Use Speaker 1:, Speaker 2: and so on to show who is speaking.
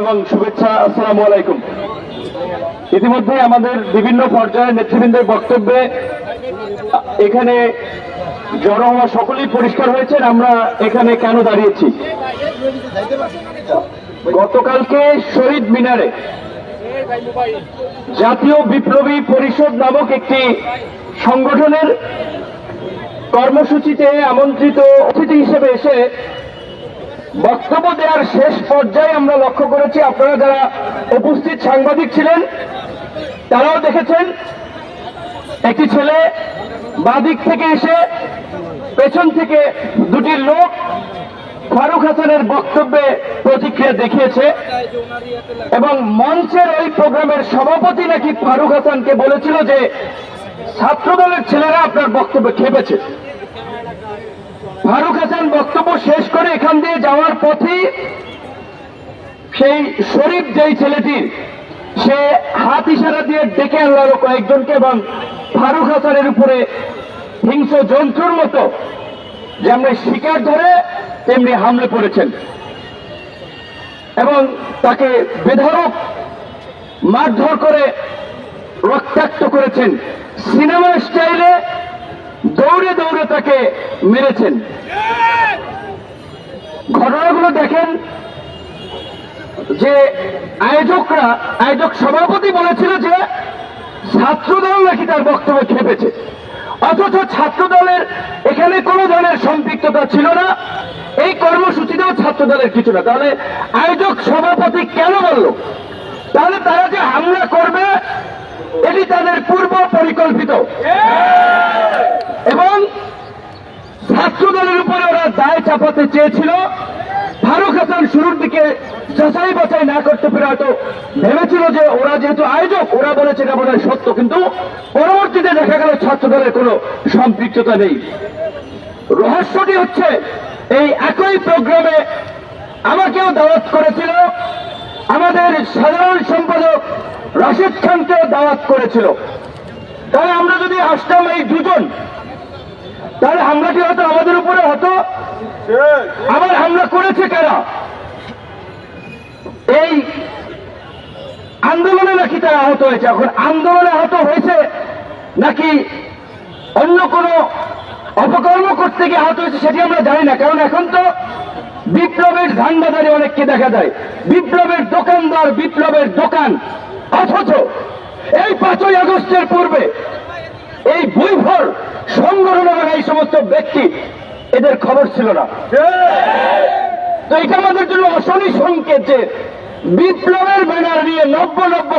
Speaker 1: এবং শুভেচ্ছা, আসসালামু আলাইকুম। ইতিমধ্যে আমাদের বিভিন্ন পর্যায়ের নেতৃবৃন্দের বক্তব্যে এখানে জড়ো হওয়া সকলেই পরিষ্কার হয়েছেন আমরা এখানে কেন দাঁড়িয়েছি? গতকালকে শহীদ মিনারে জাতীয় বিপ্লবী পরিষদ নামক একটি সংগঠনের কর্মসূচিতে আমন্ত্রিত অতিথি হিসেবে এসে বক্তব্য দেওয়ার শেষ পর্যায়ে আমরা লক্ষ্য করেছি, আপনারা যারা উপস্থিত সাংবাদিক ছিলেন, তারাও দেখেছেন, একটি ছেলে বাদিক থেকে এসে পেছন থেকে দুটি লোক ফারুক হাসানের বক্তব্যে প্রতিক্রিয়া দেখিয়েছে এবং মঞ্চের ওই প্রোগ্রামের সভাপতি নাকি ফারুক হাসানকে বলেছিল যে ছাত্রদলের ছেলেরা আপনার বক্তব্যে খেপেছে। ফারুক হাসান বক্তব্য শেষ করে এখান দিয়ে যাওয়ার পথে সেই শরীফ যেই ছেলেটির, সে হাত ইশারা দিয়ে ডেকে আনলো কয়েকজনকে এবং ফারুক হাসানের উপরে হিংস্র জন্তুর মতো যেমনি শিকার ধরে, তেমনি হামলে পড়েছেন। এবং তাকে বেধরক মারধর করে রক্তাক্ত করেছেন। সিনেমা স্টাইলে দৌড়ে দৌড়ে তাকে মেরেছেন। ঘটনাগুলো দেখেন যে আয়োজকরা, আয়োজক সভাপতি বলেছিল যে ছাত্রদল নাকি তার বক্তব্যে খেপেছে। অথচ ছাত্রদলের এখানে কোনো ধরনের সম্পৃক্ততা ছিল না। এই কর্মসূচিতেও ছাত্রদলের কিছু না। তাহলে আয়োজক সভাপতি কেন বলল? তাহলে তারা যে হামলা করবে, এটি তাদের পূর্ব পরিকল্পিত। এবং ছাত্রদলের উপরে ওরা দায় চাপাতে চেয়েছিল। ফারুক হাসান শুরুর দিকে যাচাই বাছাই না করতে পেরে হয়তো ভেবেছিল যে ওরা যেহেতু আয়োজক, ওরা বলেছে এটা বোধহয় সত্য, কিন্তু পরবর্তীতে দেখা গেল ছাত্রদলের কোনো সম্পৃক্ততা নেই। রহস্যটি হচ্ছে, এই একই প্রোগ্রামে আমাকেও দাওয়াত করেছিল, আমাদের সাধারণ সম্পাদক রাশেদ খানকেও দাওয়াত করেছিল। তাহলে আমরা যদি আসতাম এই দুজন তাহলে হামলাটি হয়তো আমাদের উপরে হতো? আবার হামলা করেছে কারা? এই আন্দোলনে নাকি তারা আহত হয়েছে? এখন আন্দোলনে আহত হয়েছে নাকি অন্য কোনো অপকর্ম করতে গিয়ে আহত হয়েছে সেটি আমরা জানি না। কারণ এখন তো বিপ্লবের ধান্দাদারি অনেককে দেখা যায়। বিপ্লবের দোকানদার, বিপ্লবের দোকান। অথচ এই পাঁচই আগস্টের পূর্বে এই বৈভর সংগঠন এই সমস্ত ব্যক্তি, এদের খবর ছিল না। তো এটা আমাদের জন্য অশনি সংকেত যে বিপ্লবের ব্যানার নিয়ে নব্য নব্য